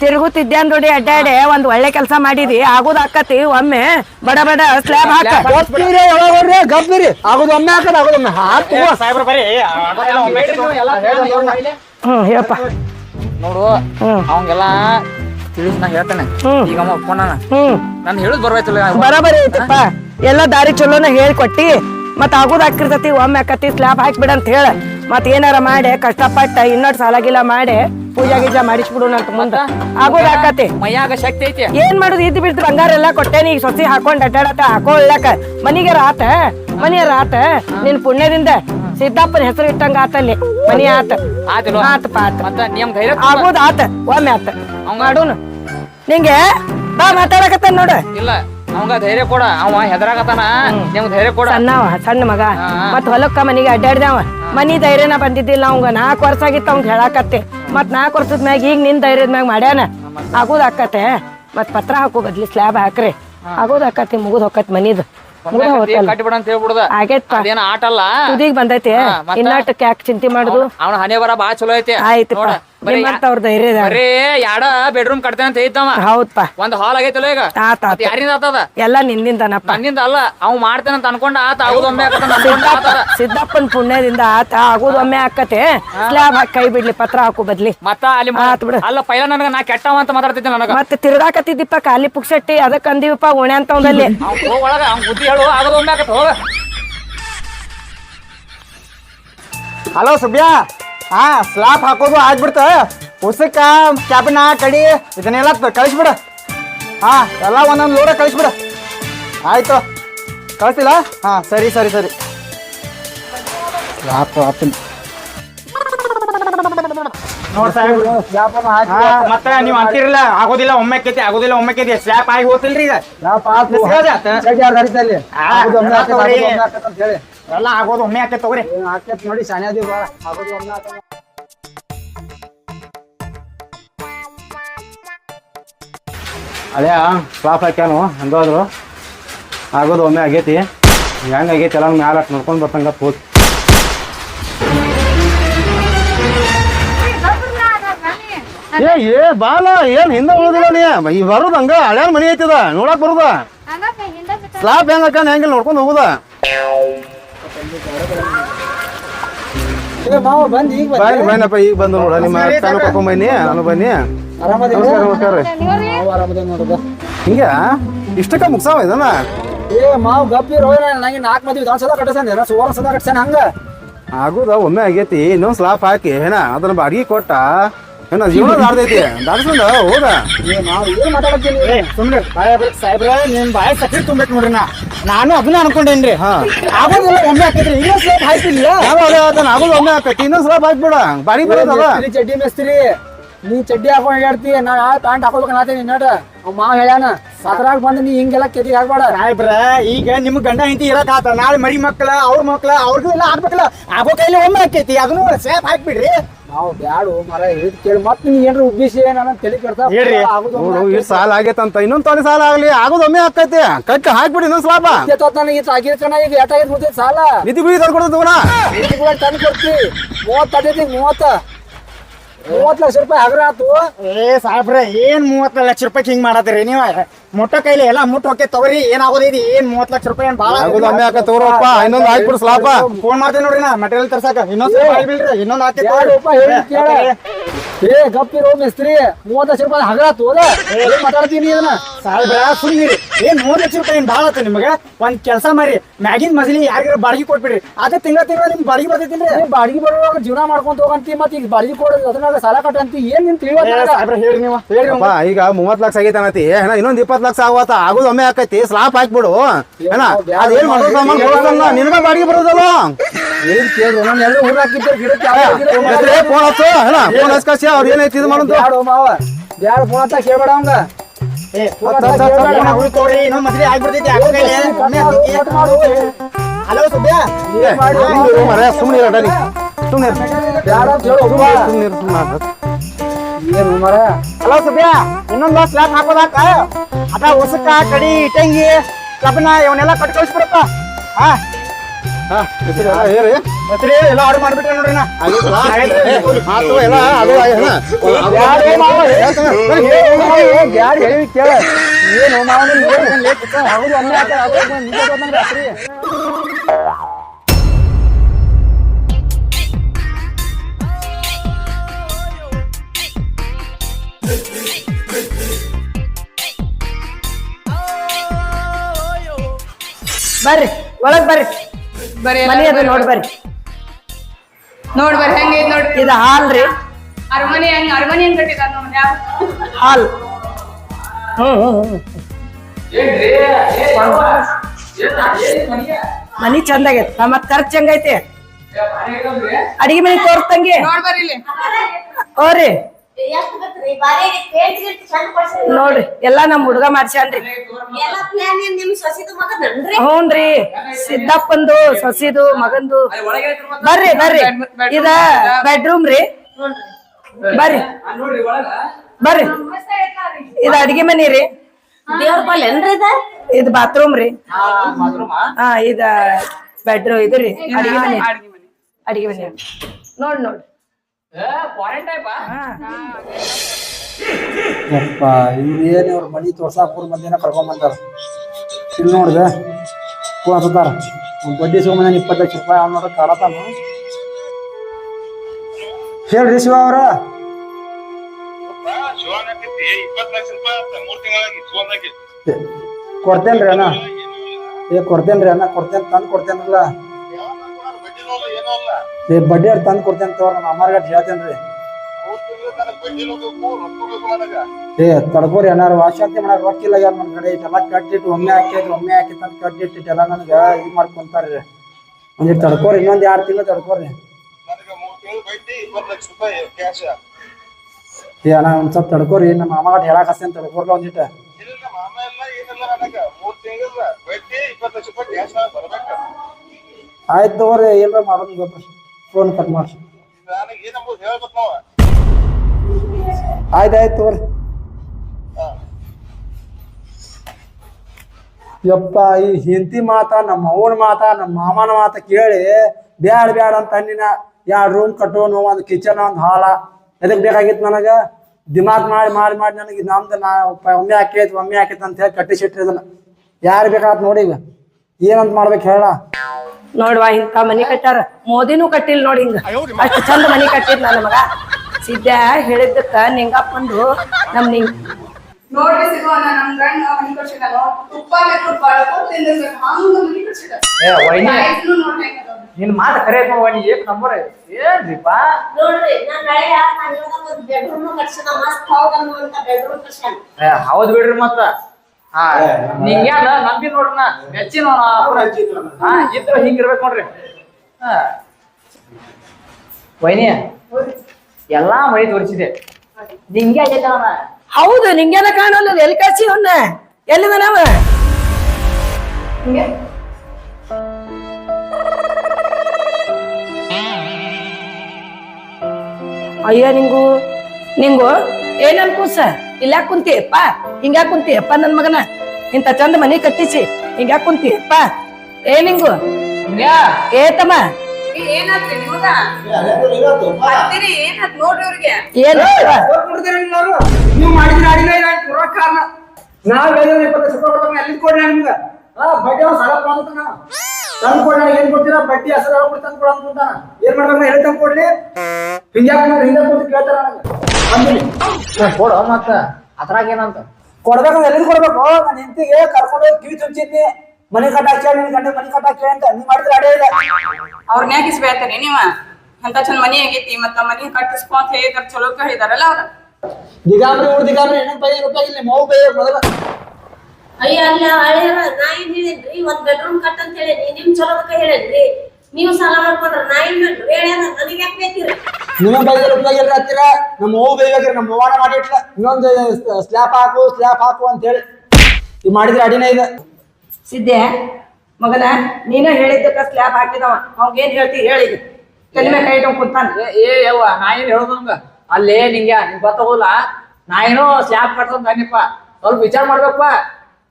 ತಿರುಗುತಿ ತಿರುಗುತ್ತಿದ್ದೆ ನೋಡಿ ಅಡ್ಡಾಡೆ ಒಂದ್ ಒಳ್ಳೆ ಕೆಲಸ ಮಾಡಿದಿ. ಆಗುದ ಹಾಕತಿ ಒಮ್ಮೆ ಬಡ ಬಡ ಸ್ಲ್ಯಾಬ್ ಹಾಕ. ಗೊತ್ತೀರಿ ಯಾವಾಗ ಗಪ್ಪಿರಿ ಆಗೋದು ಒಮ್ಮೆ ಹಾಕದ ಆಗೋದು ಒಮ್ಮೆ. ಹಾಕ್ ಸಾಹೇಬ್ರ ಆಕೈತಿ. ಹ್ಮ್ ಹೇಳಪ್ಪ. ನೋಡು. ಅವಂಗೆಲ್ಲ ತಿಳಿಸ್ ನಾ ಹೇಳ್ತೇನೆ. ಈಗ ಅವ ಒಪ್ಕೊಂಡಾನ. ನಾನು ಹೇಳುದ್ ಬರ್ಬೇಕಲ್ಲ ಬರಬರಿ ಐತಪ್ಪ ಎಲ್ಲ ದಾರಿ ಚಲೋನ ಹೇಳ್ಕೊಟ್ಟಿ. ಮತ್ ಆಗುದ ಹಾಕಿರ್ತತಿ ಒಮ್ಮೆ ಹಾಕತಿ ಸ್ಲ್ಯಾಬ್ ಹಾಕ್ಬಿಡ ಅಂತ ಹೇಳ. ಮತ್ ಏನಾರ ಮಾಡಿ ಕಷ್ಟಪಟ್ಟ ಇನ್ನೊಟ್ಟು ಸಾಲಾಗಿಲ್ಲ ಗೀಲ ಮಾಡಿ. ಪೂಜಾ ಗೀಜಾ ಮಾಡಿಸ್ಬಿಡು ಅಂತ ಮುಂದೆ ಆಗೋದು ಆಕತಿ ಮೈಯಾಗ ಶಕ್ತಿ ಐತಿ. ಏನ್ ಮಾಡುದು? ಇದ್ ಬಿಡ್ತು ಬಂಗಾರ ಎಲ್ಲ ಕೊಟ್ಟೇನಿ ಈಗ ಸೊಸಿ ಹಾಕೊಂಡ್ ಅಡ್ಡಾಡತ ಹಾಕೊಳ್ಳಾಕ ಮನಿಗೆ ರಾತ ಮನಿಯ ರಾತ. ನಿನ್ ಪುಣ್ಯದಿಂದ ಸಿದ್ದಪ್ಪನ ಹೆಸರು ಇಟ್ಟಂಗ ಆತಲ್ಲಿ ಮನಿ ಆತ? ಆತಪ್ಪ ಆತ. ಆಗೋದ್ ಆತ ಒಮ್ಮೆ ಆತ. ಮಾಡೋನು. ನಿಂಗೆ ಬಾ ಮಾತಾಡಕತ್ತ ನೋಡ. ಇಲ್ಲ ಅವಂಗ ಧೈರ್ಯ ಕೊಡ. ಅವ ಹೆದರಾಗತ್ತಾನ ನಿಮ್ಗೆ ಧೈರ್ಯ ಕೊಡ. ಸಣ್ಣವ ಸಣ್ಣ ಮಗ. ಮತ್ ಹೊಲಕ್ಕ ಮನಿಗೆ ಅಡ್ಡಾಡ್ದವ ಮನಿ ಧೈರ್ಯನ ಬಂದಿದ್ದಿಲ್ಲ ಅವಂಗ. ನಾಲ್ಕು ವರ್ಷ ಆಗಿತ್ತು ಅವ್ನ್ ಹೇಳಾಕತ್ತೆ. ಮತ್ ನಾಲ್ಕು ವರ್ಷದ ಮ್ಯಾಗ ಈಗ ನಿನ್ ಧೈರ್ಯದ ಮ್ಯಾಗ ಮಾಡ್ಯಾನ? ಆಗೋದ್ ಆಕತೆ ಮತ್ ಪತ್ರ ಹಾಕು ಬದ್ಲಿ ಸ್ಲ್ಯಾಬ್ ಹಾಕ್ರಿ. ಆಗೋದ್ ಆಕತಿ ಮುಗುದ್ ಹೊಕ್ಕತ್ ಮನಿದು. ತುದಿಗ್ ಬಂದೈತಿ. ಇನ್ನಾಟ ಕ್ಯಾಕ್ ಚಿಂತೆ ಮಾಡುದು. ಅವನ ಹಣೆ ಬರ ಬಾ ಚಲೋ ಐತಿ. ಆಯ್ತು ನೋಡ, ಬರೀ ಮತ್ತ ಅವ್ರ ಧೈರ್ಯ ಬರೀ ಯಾಡ ಬೆಡ್ರೂಮ್ ಕಟ್ತೇನೆ ಅಂತ ಹೌದಪ್ಪ ಒಂದ್ ಹಾಲ್ ಆಗೈತಲ್ಲ ಈಗ ಆತ ಮತ್ತ್ ಯಾರಿಂದ ಆತದ ಎಲ್ಲ ನಿಂದಿಂದನಪ್ಪ ನಿಂದ ಅಲ್ಲ ಅವ್ ಮಾಡ್ತೇನೆ ಅಂತ ಅನ್ಕೊಂಡ ಆತ ಆಗುದೊಮ್ಮೆ ಆಕತ್ತ ಅನ್ಕೊಂಡ ಆತದ ಸಿದ್ದಪ್ಪನ್ ಪುಣ್ಯದಿಂದ ಆತ ಆಗೋದು ಒಮ್ಮೆ ಆಕತೆ ಸ್ಲ್ಯಾಬ್ ಹಾಕಿ ಕೈ ಬಿಡ್ಲಿ ಪತ್ರ ಹಾಕು ಬದ್ಲಿ ಮತ್ತ ಅಲ್ಲಿ ಮ- ಆತ್ ಬಿಡು. ಅಲ್ಲ ಪೈಲ ನನಗ ನಾ ಕೆಟ್ಟವ ಅಂತ ಮಾತಾಡ್ತಿದ್ದೆ ನನಗ ಮತ್ತೆ ತಿರ್ಗಾಕತ್ತಿದ್ದಿಪ್ಪ ಖಾಲಿ ಪುಕ್ಸಟ್ಟಿ ಅದಕ್ಕೆ ಅಂದಿವಪ್ಪ ಉಣೆ ಅಂತ ಒಂದಲ್ಲಿ ಅವ್ನ್ ಹೋಗ್ ಒಳಗ ಅವ್ನ್ ಬುದ್ಧಿ ಹೇಳು ಆಗೋದು ಒಮ್ಮೆ ಹೋಗ ಹಲೋ ಸುಬ್ಯಾ ಹಾ ಸ್ಲಾಪ್ ಹಾಕೋದು ಆಗ್ಬಿಡ್ತ. ಉಸಕ್ಕ ಕ್ಯಾಬಿನ ಕಡಿ ಇದನ್ನೆಲ್ಲ ಕಳಿಸ್ಬಿಡ. ಹಾ ಎಲ್ಲ ಒಂದೊಂದು ಲೋಡ ಕಳಿಸ್ಬಿಡ. ಆಯ್ತು. ಕಳಿಸಿಲ್ಲ? ಹಾ ಸರಿ ಸರಿ ಸರಿ. ಸ್ಲಾಪ್ ಹಾಕ್ತೀನಿ. ಮತ್ತೆ ನೀವು ಅಂತಿರಲ್ಲ ಆಗೋದಿಲ್ಲ ಒಮ್ಮೆ ಕೇತಿ ಆಗೋದಿಲ್ಲ ಒಮ್ಮೆ ಕೇತಿ ಸ್ಲಾಪ್ ಆಗಿ ಹೋಗ್ತಿಲ್ರಿ ಈಗ? ಹೌದಾ? ಹರಿತಲ್ಲಿ ಎಲ್ಲ ಆಗೋದು ಒಮ್ಮೆ ಆಕೈತೆ ತಗೋರಿ. ಆಕೈತೆ ನೋಡಿ ಶಾನೆ ಅದೀವಿ ಭಾಳ ಆಗೋದು ಒಮ್ಮೆ ಆಕೈತೆ. ಅದೇ ಸ್ಲಾಪ್ ಹಾಕ್ಯಾನು ಹಂಗಾದ್ರು. ಆಗೋದು ಒಮ್ಮೆ ಆಗೈತಿ. ಹೆಂಗ ಆಗೈತಿ ಎಲ್ಲ ಮ್ಯಾಲ ನೋಡ್ಕೊಂಡ್ ಬರ್ತಂಗ ಪೋತ್ ಏ ಏ ಬಾಲ ಏನ್ ಹಿಂದೆ ಉಳಿದಿಲ್ಲ ನೀ? ಈ ಬರೋದು ಹಂಗ ಹಳ್ಯಾನ ಮನಿ ಐತಿದ ನೋಡಕ್ ಬರುದ? ಸ್ಲಾಪ್ ಹೆಂಗ್ ಹಾಕ್ಯಾನ ಹೆಂಗಿಲ್ಲ ನೋಡ್ಕೊಂಡ್ ಹೋಗುದ. ಬನ್ನಿ ಬನ್ನಪ್ಪ ಈಗ ಬಂದು. ನೋಡ. ನಿಮ್ಮ ತಾನು ಕರ್ಕೊಂಡ್ ಬನ್ನಿ. ನಾನು ಬನ್ನಿ. ನಮಸ್ಕಾರ ನಮಸ್ಕಾರ. ಹಿಂಗ? ಇಷ್ಟಕ್ಕ ಮುಗ್ಸಾವ ಇದನ್ನ? ಏ ಮಾವು ಗಪ್ಪಿ ರೋ ನಂಗೆ ನಾಲ್ಕು ಮಂದಿ ಒಂದ್ ಸಲ ಕಟ್ಟಸಂದ ಸುವರ್ಣ ಸಲ ಕಟ್ಟಸನ ಹಂಗ? ಆಗುದ ಒಮ್ಮೆ ಆಗೈತಿ ಇನ್ನೊಂದ್ ಸ್ಲಾಪ್ ಹಾಕಿ ಏನ? ಅದನ್ನ ಬಾಡಿಗೆ ಕೊಟ್ಟ? ಏನ ಜೀವನ ದಾಡ್ದೈತಿ ದಾಡ್ಸ್ಕೊಂಡ ಹೋದ. ಏ ಏನು ಏನ್ ಮಾತಾಡತ್ತೀನಿ ಬಾಯ ಸಾಹೇಬ್ರ ನೀನು ಬಾಯ ಸಕ್ರಿ ತುಂಬೇಕು ನೋಡ್ರಿ ನಾ. ನಾನು ಅದನ್ನ ಅನ್ಕೊಂಡೇನ್ರಿ. ಹಾ. ಆಗೋದಿಲ್ಲ ಒಮ್ಮೆ ಹಾಕಿದ್ರಿ ಈಗ ಸ್ಲೇಟ್ ಹಾಕಿಲ್ಲ ಯಾವ ಅದೇ ಅದನ್ನ ಆಗುದ ಒಮ್ಮೆ ಆಕೈತಿ ಇನ್ನೊಂದ್ ಸ್ಲಾಪ್ ಹಾಕ್ಬಿಡ. ಬಾರಿ ಬರೋದಲ್ಲ. ಚಡ್ಡಿ ಮೇಸ್ತಿರಿ. ನೀ ಚಡ್ಡಿ ಹಾಕೊಂಡ್ ಹೇಳ್ತಿ. ನಾ ಆ ಪ್ಯಾಂಟ್ ಹಾಕೋಬೇಕು ನಾತೀನಿ ನಡ ಅವ್ ಮಾವ ಹೇಳ್ಯಾನ ಅದ್ರಾಗ ಬಂದ್ ನೀ ಹಿಂಗೆಲ್ಲ ಕೆದಿ ಆಗ್ಬೇಡ. ಸಾಹೇಬ್ರ ಈಗ ನಿಮ್ ಗಂಡ ಹೆಂಡತಿ ಇರಕ್ ಆತ. ನಾಳೆ ಮರಿ ಮಕ್ಳ ಅವ್ರ ಮಕ್ಕಳ ಅವ್ರಿಗೂ ಎಲ್ಲ ಆಗ್ಬೇಕಲ್ಲ. ಆಗೋ ಕೈಲಿ ಒಮ್ಮೆ ಆಕೈತಿ. ಅದನ್ನು ಸೇಫ್ ಹಾಕ್ಬಿಡ್ರಿ. ನಾವು ಬ್ಯಾಡು ಮರ ಹೇಳಿದ್ ಕೇಳಿ ಮತ್ತೆ ನೀ ಏನ್ರ ಉಬ್ಬಿಸಿ ನನ್ನ ತಲೆ ಕೆಡ್ತಾ ಹೇಳ್ರಿ. ನೋಡು ಇಷ್ಟ್ ಸಾಲ ಆಗೈತಂತ. ಇನ್ನೊಂದ್ ತೊಡೆ ಸಾಲ ಆಗ್ಲಿ. ಆಗೋದೊಮ್ಮೆ ಒಮ್ಮೆ ಆಕೈತಿ. ಕಟ್ಟಿ ಹಾಕ್ಬಿಡಿ ಇನ್ನೊಂದ್ ಸ್ಲಾಪ ನನಗೆ ಆಗಿರ್ಕಣ ಈಗ ಎಟ್ಟಾಗಿರ್ ಬಿಡ್ತೈತಿ ಸಾಲ? ನಿಧಿ ಬೀಳಿ ತಂದ್ಕೊಡ್ತ ತಗೋಣ. ತಂದು ಕೊಡ್ತಿ. ಮೂವತ್ತೈತಿ ಮೂವತ್ತ. ಮೂವತ್ತು ಲಕ್ಷ ರೂಪಾಯಿ ಹಗರ ಆತು. ಏ ಸಾಹೇಬ್ರೆ ಏನ್ ಮೂವತ್ ಲಕ್ಷ ರೂಪಾಯಿ ಹಿಂಗ್ ಮಾಡತ್ತೀರಿ ನೀವ? ಮೊಟ್ಟ ಕೈಲಿ ಎಲ್ಲ ಮುಟ್ಟ ಹೋಗಿ ತಗೋರಿ ಏನಾಗೋದೈತಿ ಏನ್ ಮೂವತ್ ಲಕ್ಷ ರೂಪಾಯಿ ಏನ್ ಬಾಳ ತಗೋರಪ್ಪ ಇನ್ನೊಂದ್ ಹಾಕಿ ಸ್ಲಾಪ ಫೋನ್ ಮಾಡ್ತೀನಿ ನೋಡ್ರಿ ನಾ ಮೆಟೀರಿಯಲ್ ತರ್ಸಾಕ. ಇನ್ನೊಂದ್ ಆಗ್ಬಿಡ್ರಿ ಇನ್ನೊಂದ್ ಹಾಕಿ ಏ ಏ ಗಪ್ಪಿರೋ ಮಿಸ್ತ್ರಿ ಮೂವತ್ತು ಲಕ್ಷ ರೂಪಾಯಿ ಹಗರ ಆತು ಏನ್ ಮಾತಾಡ್ತೀನಿ ಇದನ್ನ? ಸಾಹೇಬ್ರ ಸುಮ್ಮನಿರಿ ಏನ್ ಮೂವತ್ ಲಕ್ಷ ರೂಪಾಯಿ ಏನ್ ಬಾಳ ಆತ ನಿಮಗೆ? ಒಂದ್ ಕೆಲಸ ಮಾಡಿ ಮ್ಯಾಗಿನ್ ಮಸಲಿ ಯಾರಿಗಾರ ಬಾಡಿಗೆ ಕೊಟ್ಬಿಡ್ರಿ. ಅದೇ ತಿಂಗಳ ತಿಂಗಳ ನಿಮ್ ಬಾಡಿಗೆ ಬರ್ತೈತಿ ಬಾಡಿಗೆ ಬರುವಾಗ ಜೀವನ ಮಾಡ್ಕೊಂತ ಹೋಗಂತಿ ಮತ್ತೆ ಈಗ ಬಾಡಿಗೆ ಕೊಡೋದು ಅದ್ರಾಗ ಸಾಲ ಕಟ್ಟಂತಿ ಏನ್ ನಿನ್ ಏ, ತಿಳಿಯೋದ ಹೇಳ್ರಿ ನೀವು. ಅಪ್ಪ ಈಗ ಮೂವತ್ ಲಕ್ಷ ಆಗೈತೆ ಅನ್ನತಿ ಏನ ಇನ್ನೊಂದ್ ಇಪ್ಪತ್ ಲಕ್ಷ ಆಗೋತ ಆಗೋದು ಒಮ್ಮೆ ಆಕೈತಿ. ಸ್ಲಾಪ್ ಹಾಕ್ಬಿಡು. ಏನ ಅದೇನ್ ಮಾಡೋದು ಸಾಮಾನ್ ಕೊಡೋದಲ್ಲ ನಿನಗ ಬಾಡಿಗೆ ಬರೋದಲ್ಲ? ಏನ್ ಕೇಳ್ರಿ ನಾನು ಎಲ್ಲರೂ ಊರ್ ಹಾಕಿದ್ದೆ ಗಿಡಕ್ಕೆ ಯಾವ ಗಿಡ ಹೆಸ್ರೇ ಫೋನ್ ಹಚ್ಚು. ಏನ ಫೋನ್ ಹಚ್ಕಸಿ ಅವ್ರ ಏನೈತಿ ಇದು ಮಾಡೋದು? ಬ್ಯಾಡ ಮಾವ. ಬ್ಯಾಡ ಫೋನ್ ಅವಂಗ. ಏ, ಇನ್ನೊಂದ್ ಮದ್ವೆ ಆಗ್ಬಿಡ್ತೈತಿ. ಆಗ್ತೈತಿ. ಹಲೋ ಅಂತ ಹೇಳು ಹೋಗುವ ಸುಮ್ಮನೆ ಸುಮ್ಮನೆ ಏನು ಮರ ಇನ್ನೊಂದು ಸ್ಲಾಬ್ ಹಾಕೋದಾಕ? ಅದ ಹೊಸಕ ಕಡಿ ಇಟ್ಟಂಗಿ ಕಬ್ಬನ ಇವನ್ನೆಲ್ಲ ಕಟ್ ಕಳಿಸ್ಬಿಡಪ್ಪ. ಹಾ? ಎಲ್ಲ ಆರ್ಡರ್ ಮಾಡ್ಬಿಟ್ರೆ ನೋಡ್ರಿ ಏನು ಮಾವ ಬರ್ರಿ ಒಳಗ್ ಬರ್ರಿ. ಬರ್ರಿ ಮನಿ ಅದ ನೋಡ್ ಬರ್ರಿ. ನೋಡ್ ಬರ್ರಿ ಹೆಂಗೈತ್ ನೋಡ್ರಿ ಇದು ಹಾಲ್ ರೀ. ಅರಮನೆ ಹೆಂಗ್ ಅರಮನೆ ಹೆಂಗ್ ಕಟ್ಟಿದಾರ ನೋಡ್ ಹಾಲ್. ಮನಿ? ಚಂದ ಆಗೈತಿ. ಮತ್ ಖರ್ಚ್ ಹೆಂಗೈತಿ? ಅಡಿಗೆ ಮನೆ ತೋರ್ಸಂಗೆ ನೋಡ್ ಬರ್ರಿ ಇಲ್ಲಿ. ನೋಡ್ರಿ ಎಲ್ಲಾ ನಮ್ ಹುಡುಗ ಮಾಡ್ಸ್ಯಾನ್ರಿ. ಹ್ಞೂನ್ರಿ ಸಿದ್ದಪ್ಪಂದು ಸೊಸಿದು ಮಗಂದು. ಬರ್ರಿ ಬರ್ರಿ. ಇದ ಬೆಡ್ರೂಮ್ ರೀ ಬರ್ರಿ. ಬರ್ರಿ. ಇದ ಅಡಿಗೆ ಮನಿ ರೀ ದೇವ್ರ ಪಾಲ್ ಏನ್ರಿ ಇದ? ಬಾತ್ರೂಮ್? ರೀ ಹಾ ಇದ ಬೆಡ್ರೂಮ್ ಇದು ರೀ ಅಡಿಗೆ ಮನಿ. ಅಡಿಗೆ ಮನಿ. ನೋಡ್ ನೋಡ್. ಹಾ ಯಪ್ಪ ಇವ್ರು ಏನು ಇವ್ರ ಮನಿ ತೋರ್ಸಾಪುರ ಮಂದಿನ ಕರ್ಕೊಂಬಂದಾರ ಇಲ್ಲಿ ನೋಡಿದೆ ಕೂತಾರ ಒಂದ್ ಬಡ್ಡಿ ಸುಮ್ಮನೆ ಇಪ್ಪತ್ತು ಲಕ್ಷ ರೂಪಾಯಿ ಅವ್ನ ನೋಡ್ರಿ ಕಾಡತಾನ ಹೇಳ್ರಿ ಶಿವ ಅವ್ರ. ಕೊಡ್ತೇನ್ರಿ ಅಣ್ಣ. ಏ ಕೊಡ್ತೇನ್ರಿ ಅಣ್ಣ ಕೊಡ್ತೇನೆ ತಂದು ಕೊಡ್ತೇನಲ್ಲ ಏ ಬಡ್ಡಿ ಅವ್ರು ತಂದು ಕೊಡ್ತೇನೆ ತೋರ್ ನಮ್ಮ ಅಮ್ಮಾರ್ಗಟ್ ಹೇಳ್ತೇನ್ರಿ ಏ ತಡ್ಕೋರಿ ಏನಾರು ವಾಶಾಂತಿ ಮಾಡಾರ ರೊಕ್ಕಿಲ್ಲ ಯಾರು ನನ್ನ ಕಡೆ. ಇಟ್ಟೆಲ್ಲ ಕಟ್ಟಿಟ್ಟು ಒಮ್ಮೆ ಹಾಕಿದ್ರು ಒಮ್ಮೆ ಹಾಕಿತ್ತು ಅಂತ ಕಟ್ಟಿಟ್ಟು ಎಲ್ಲ ನನಗೆ ಇದು ಮಾಡ್ಕೊಂತಾರ್ರಿ ಒಂದಿಟ್ಟು ತಡ್ಕೋರಿ ಇನ್ನೊಂದು ಎರಡು ತಿಂಗಳು ತಡ್ಕೋರಿ. ಏ ಅಣ್ಣ ಒಂದು ಸ್ವಲ್ಪ ತಡ್ಕೋರಿ ನಮ್ಮ ಮಾಮಗಟ್ ಹೇಳಕ್ ಹಸ್ತೇನೆ ತಡ್ಕೋರ್ಲ ಒಂದಿಟ್ಟು ಆಯ್ತು ತಗೋರಿ ಏನ್ರ ಮಾಡೋದು ಗೊತ್ತ ಫೋನ್ ಕಟ್ ಮಾಡ್ರಿ ಆಯ್ತು ಆಯ್ತು ತಗೋರಿ. ಯಪ್ಪ, ಈ ಹಿಂತಿ ಮಾತ, ನಮ್ಮ ಅವನ ಮಾತ, ನಮ್ಮ ಮಾಮನ ಮಾತ ಕೇಳಿ ಬ್ಯಾಡ ಬ್ಯಾಡ ಅಂತ ಅನ್ನಿನ ಎರಡು ರೂಮ್ ಕಟ್ಟೋನು, ಒಂದು ಕಿಚನ್ ಒಂದು ಹಾಲ ಎದಕ್ಕೆ ಬೇಕಾಗಿತ್ತು ನನಗೆ? ದಿಮಾಗ್ ಮಾಡಿ ಮಾಡಿ ಮಾಡಿ ನನಗೆ ನಮ್ದು ನಾ ಒಮ್ಮೆ ಹಾಕೈತಿ ಒಮ್ಮೆ ಹಾಕೈತಿ ಅಂತ ಹೇಳಿ ಇದನ್ನ ಯಾರು ಬೇಕಾತ್ ನೋಡಿ ಈಗ. ಏನಂತ ಮಾಡ್ಬೇಕು ಹೇಳ? ನೋಡ್ವಾ ಇಂತ ಮನಿ ಕಟ್ಟಾರ ಮೋದಿನೂ ಕಟ್ಟಿಲ್ ನೋಡಿ ಹಿಂಗ. ಅಷ್ಟು ಚಂದ ಮನಿ ಕಟ್ಟಿದ್ ನಾ ಮಗ. ಸಿದ್ದ ಹೇಳಿದ್ದಕ್ಕ ನಿಂಗಪ್ಪಂದು ನಮ್ ನಿಂಗ್ ನೋಡ್ರಿ ಸಿಗೋಣ ನಮ್ ಗಂಡ ಮನಿ ಕಳ್ಸಿದಾನೋ ತುಪ್ಪ ಬೇಕು ಬಳಕು ತಿಂದಿರ್ಬೇಕು ಹಂಗ ಮನಿ ಕಳ್ಸಿದ ಏ ವೈನಿ. ನೋಡ್ ಹೆಂಗದ ನಿನ್ ಮಾತು ಕರೆ ಐತ್ ವೈನಿ. ಏಕ್ ನಂಬರ್ ಏನ್ರಿಪ್ಪ? ನೋಡ್ರಿ ನಾನ್ ನಾಳೆ ನಾನ್ ಹೇಳ್ದಂಗ ಒಂದ್ ಬೆಡ್ರೂಮ್ ಕಟ್ಸಿದ. ಮಸ್ತ್ ಹೌದನ್ನು ಅಂತ ಬೆಡ್ರೂಮ್ ಕಟ್ಸ್ಯಾನ. ಏ, ಹೌದ್ ಬಿಡ್ರಿ ಮತ್ತ. ಹಾ ನಿಂಗ್ಯಾದ ನಂಬಿ ನೋಡ್ರನ ಹೆಚ್ಚಿನ ಇದ್ರ ಹಿಂಗಿರ್ಬೇಕು ನೋಡ್ರಿ. ಹಾ. ವೈನಿ ಎಲ್ಲಾ ಮೈ ತೋರಿಸಿದೆ. ನಿಂಗೆ ಹೌದು ನಿಂಗೆಲ್ಲ ಕಾಣಲ್ಲ ಎಲ್ಲಿ ಕಳ್ಸಿ ಅವನ್ನ ಎಲ್ಲಿದ ನಾವ ಅಯ್ಯ ನಿಂಗು ನಿಂಗು ಏನ್ ಅನ್ಕೂಸ? ಇಲ್ಲ ಕುಂತಿಯಪ್ಪ ಹಿಂಗ್ಯಾ ಕುಂತಿಯಪ್ಪ ನನ್ ಮಗನ. ಇಂತ ಚಂದ ಮನಿ ಕಟ್ಟಿಸಿ. ಹಿಂಗ್ಯಾಕ್ ಕುಂತಿಯಪ್ಪ ಏ ನಿಂಗು? ಏ ತಮ್ಮ? ನೀವು ಬೇರೆ ಇಪ್ಪತ್ತು ಕೊಡ್ಲಿ ನಿಮ್ಗೆ. ಬಡ್ಡಿ ಸಾಲ ತಂದು ಏನ್ ಕೊಡ್ತೀರಾ? ಬಟ್ಟಿ ಹೆಸರು ಹಾಕ್ಬಿಟ್ಟು ತಂದು ಕೊಡ ಏನ್ ಮಾಡ್ಬೇಕು? ಹೇಳಿ ತಂದು ಕೊಡ್ಲಿ. ಹಿಂಗ್ಯಾಕ್ ಮಾಡ್ರಿ ಕೂತು ಕೇಳ್ತಾರ ನನಗೆ. ಅಂದಿನಿ ಕೊಡು ಮತ್ತ. ಅದ್ರಾಗ ಏನಂತ? ಕೊಡ್ಬೇಕು ಎಲ್ಲಿ ಕೊಡ್ಬೇಕು? ನನ್ನ ಹೆಂಡತಿಗೆ ಕರ್ಕೊಂಡು ಹೋಗಿ ಕಿವಿ ಚುಚ್ಚಿದ್ನಿ. ಮನೆ ಕೇಳಿ ನಿನ್ ಗಂಡ ಮನೆ ಕೇಳಿ ಅಂತ. ನೀ ಮಾಡಿದ್ರೆ ಅಡೇ ಇಲ್ಲ ಅವ್ರ ಇಸ್ಬೇಡ್ತಾನೆ ನೀವ? ಅಂತ ಚಂದ ಮನಿ ಆಗೈತಿ ಮತ್ತ ಮನಿ ಕಟ್ಟಿಸ್ಕೊ ಅಂತ ಹೇಳಿದಾರ ಚಲೋ ಹೇಳಿದಾರಲ್ಲ ಅವ್ರ. ದಿಗಾಬ್ರಿ ಊರ್ ದಿಗಾಬ್ರಿ ಹೆಣ್ಣು ಪೈ ರೂಪಾಯಿ ಇಲ್ಲಿ ಮೌ ಪೈ ಮೊದಲ. ಅಯ್ಯ ಅಲ್ಲ ಹಳೆಯರ ನಾ ಏನ್ ಹೇಳಿನ್ರಿ? ಒಂದ್ ಬೆಡ್ರೂಮ್ ಕಟ್ ಅಂತ ಹೇಳೇನಿ ನಿಮ್ ಬೇಕ ಹೇಳಿದ್ರಿ ನೀವು ಸಾಲ ಮಾಡ್ಕೊಂಡ್ರ ನಾ ಏನ್ ಮಾಡ್ರಿ ಹೇಳ್ಯಾರ ನನಗೆ ಯಾಕೆ ಬೇಕಿರಿ? ನಿಮ್ಮ ಹತ್ತಿರ ನಮ್ಮ ಓ ಬೈಬೇಕ್ರಿ ನಮ್ಮ ಮೌವಾನ ಮಾಡಿಟ್ಲ. ಇನ್ನೊಂದು ಸ್ಲ್ಯಾಪ್ ಹಾಕು ಸ್ಲ್ಯಾಪ್ ಹಾಕು ಅಂತ ಹೇಳಿ. ಇದು ಮಾಡಿದ್ರೆ ಅಡಿನೇ ಇದೆ ಸಿದ್ದೆ ಮಗನ ನೀನ ಹೇಳಿದ್ದಕ್ಕ ಸ್ಲ್ಯಾಪ್ ಹಾಕಿದವ. ಅವಂಗೇನ್ ಹೇಳ್ತಿ ಹೇಳಿ. ತಲೆ ಮೇಲೆ ಕೈ ಇಟ್ಕೊಂಡ್ ಕುಂತಾನ. ಏ ಯವ್ವ ನಾ ಏನ್ ಹೇಳೋದು ನಮ್ಗ ಅಲ್ಲೇ ನಿಂಗೆ ನಿಂಗೆ ಗೊತ್ತಾಗೋಲ್ಲ ನಾ ಏನೋ ಸ್ಲ್ಯಾಪ್ ಅನ್ನಿಪ್ಪ ಸ್ವಲ್ಪ ವಿಚಾರ ಮಾಡ್ಬೇಕಪ್ಪ.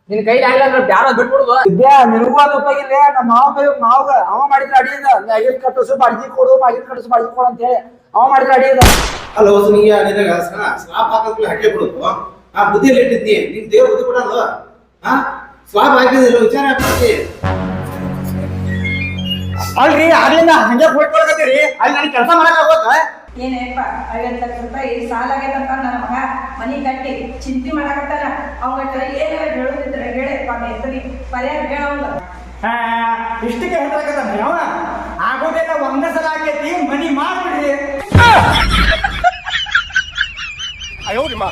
ನಿನ್ ಕೈಲಿ ಆಗಿಲ್ಲ ಅಂದ್ರೆ ಬ್ಯಾರ ಬಿಟ್ಬಿಡುದು. ವಿದ್ಯಾ ನಿನಗೂ ಅದು ಉಪಯೋಗಿಲ್ಲ? ನಮ್ಮ ಮಾವ ಕೈ ಮಾವಗ ಅವ ಮಾಡಿದ್ರ ಅಡಿ ಇದೆ ಮ್ಯಾಗಿನ ಕಟ್ಟಿಸು ಬಾಡ್ಗಿ ಕೊಡು ಬಾಗಿನ ಕಟ್ಟಿಸು ಬಾಡ್ಗಿ ಕೊಡು ಅಂತ ಹೇಳಿ ಅವ ಮಾಡಿದ್ರೆ ಅಡಿ ಹಲೋ ಅಲ್ಲ ಹೊಸ ನಿಂಗೆ ನಿನಗ ಸ್ಲಾಬ್ ಹಾಕೋದ್ಮೇಲೆ ಹಾಕೇ ಬಿಡುದು. ಆ ಬುದ್ಧಿಯಲ್ಲಿ ಇಟ್ಟಿದ್ನಿ. ನಿನ್ ದೇವ್ರ ಬುದ್ಧಿ ಬಿಡಲ್ವ ಹಾ ಸ್ಲಾಪ್ ಹಾಕಿದಿಲ್ಲ ವಿಚಾರ ಹಾಕಿ ಅಲ್ರಿ ಆಗ್ಲಿಂದ ಹಂಗೆ ಹೋಗ್ಕೊಳಕತ್ತೀರಿ ಅಲ್ಲಿ ನನಗೆ ಕೆಲಸ ಮಾಡಕ್ ಆಗೋತ್ತ? ಏನಪ್ಪ ಐವತ್ತು ಲಕ್ಷ ರೂಪಾಯಿ ಸಾಲ ಆಗೈತಂತ ನನ್ನ ಮಗ. ಮನಿ ಕಟ್ಟಿ ಚಿಂತೆ ಮಾಡಕತ್ತಾರ ಅವ್ನ ಹತ್ರ ಏನಾರ ಹೇಳೋದಿದ್ರೆ ಹೇಳಪ್ಪ ಹೆಸರಿ ಪರಿಹಾರ ಹೇಳೋಂಗ ಇಷ್ಟಕ್ಕೆ ಹೇಳ್ತಾಕತ್ತಾನ ಅವ ಒಂದೇ ಸಲ ಆಕೈತಿ ಮನಿ ಮಾಡ್ಬಿಡ್ರಿ. ಅಯ್ಯೋ ನಿಮ್ಮ